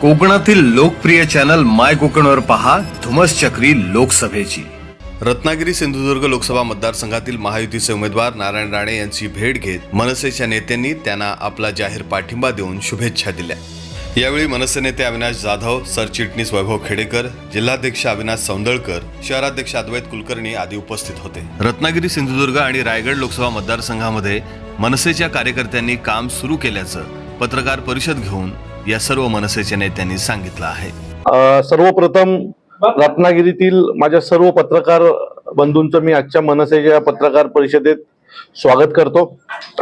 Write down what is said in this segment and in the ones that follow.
कोकणातील लोकप्रिय चॅनल माय कोकणवर पहा धुमस चक्री लोकसभेची. रत्नागिरी सिंधुदुर्ग लोकसभा मतदारसंघातील महायुतीचे उमेदवार नारायण राणे यांची भेट घेत मनसेच्या नेत्यांनी त्यांना आपला जाहीर पाठिंबा देऊन शुभेच्छा दिल्या. यावेळी मनसे नेते अविनाश जाधव सरचिटणीस वैभव खेडेकर जिल्हाध्यक्ष अविनाश सौंदळकर शहराध्यक्ष अद्वैत कुलकर्णी आदी उपस्थित होते. रत्नागिरी सिंधुदुर्ग आणि रायगड लोकसभा मतदारसंघामध्ये मनसेच्या कार्यकर्त्यांनी काम सुरू केल्याचं पत्रकार परिषद घेऊन या सर्व मनसेच्या नेत्यांनी सांगितलं आहे. सर्वप्रथम रत्नागिरीतील माझ्या सर्व पत्रकार बंधूंचं मी आजच्या मनसेच्या पत्रकार परिषदेत स्वागत करतो.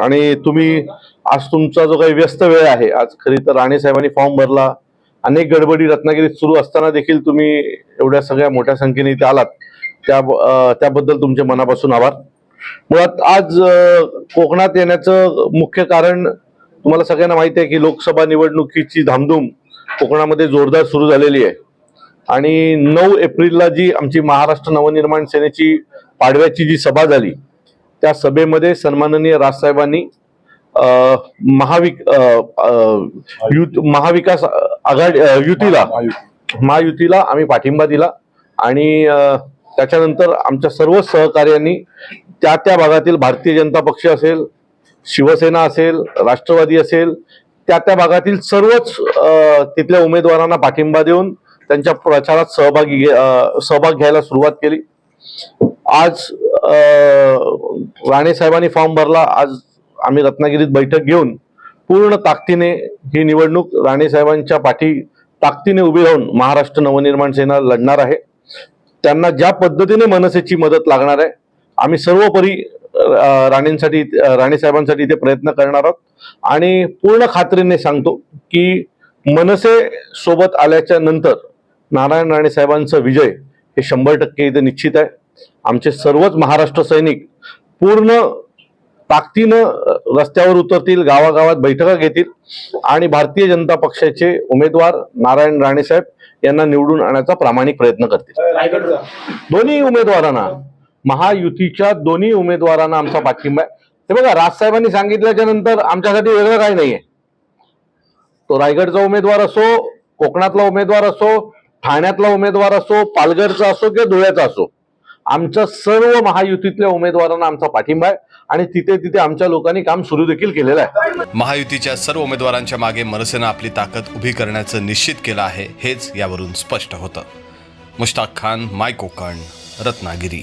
आणि तुम्ही आज तुमचा जो काही व्यस्त वेळ आहे आज खरी तर राणे साहेबांनी फॉर्म भरला. अनेक गडबडी रत्नागिरीत सुरू असताना देखील तुम्ही एवढ्या सगळ्या मोठ्या संख्येने इथे आलात. त्या त्याबद्दल तुमचे मनापासून आभार. मुळात आज कोकणात येण्याचं मुख्य कारण तुम्हाला सगळ्यांना माहिती आहे की लोकसभा निवडणुकीची धामधूम कोकणामध्ये जोरदार सुरू झालेली आहे. आणि नऊ एप्रिलला जी आमची महाराष्ट्र नवनिर्माण सेनेची पाडव्याची जी सभा झाली त्या सभेमध्ये सन्माननीय राजसाहेबांनी महाविक युत महाविकास आघाडी युतीला महायुतीला आम्ही पाठिंबा दिला आणि त्याच्यानंतर आमच्या सर्व सहकार्यांनी त्या त्या भागातील भारतीय जनता पक्ष असेल शिवसेना असेल राष्ट्रवादी असेल त्या त्या भागातील सर्वच तिथल्या उमेदवारांना पाठिंबा देऊन त्यांच्या प्रचारात सहभागी सहभाग घ्यायला सुरुवात केली. आज राणेसाहेबांनी राणे साहेबांनी फॉर्म भरला आज आम्ही रत्नागिरीत बैठक घेऊन पूर्ण ताकदीने ही निवडणूक राणे साहेबांच्या पाठी ताकदीने उभी राहून महाराष्ट्र नवनिर्माण सेना लढणार आहे. त्यांना ज्या पद्धतीने मनसेची मदत लागणार आहे आम्ही सर्वोपरी राणेंसाठी अ, राणे साहेबांसाठी इथे प्रयत्न करणार आहोत. आणि पूर्ण खात्रीने सांगतो की मनसे सोबत आल्याच्यानंतर नारायण राणे साहेबांचा विजय हे शंभर टक्के इथे निश्चित आहे. आमचे सर्वच महाराष्ट्र सैनिक पूर्ण ताकदीनं रस्त्यावर उतरतील गावागावात बैठका घेतील आणि भारतीय जनता पक्षाचे उमेदवार नारायण राणे साहेब यांना निवडून आणण्याचा प्रामाणिक प्रयत्न करतील. दोन्ही उमेदवारांना महायुतीच्या दोन्ही उमेदवारांना आमचा पाठिंबा आहे. हे बघा राजसाहेबांनी सांगितल्याच्या नंतर आमच्यासाठी वेगळं काही नाहीये. तो रायगडचा उमेदवार असो कोकणातला उमेदवार असो ठाण्यातला उमेदवार असो पालघरचा असो किंवा धुळ्याचा असो आमच्या सर्व महायुतीतल्या उमेदवारांना आमचा पाठिंबा आहे आणि तिथे तिथे आमच्या लोकांनी काम सुरू देखील केलेलं आहे. महायुतीच्या सर्व उमेदवारांच्या मागे मनसेनं आपली ताकद उभी करण्याचं निश्चित केलं आहे हेच यावरून स्पष्ट होतं. Mushtaq Khan my Konkan Ratnagiri.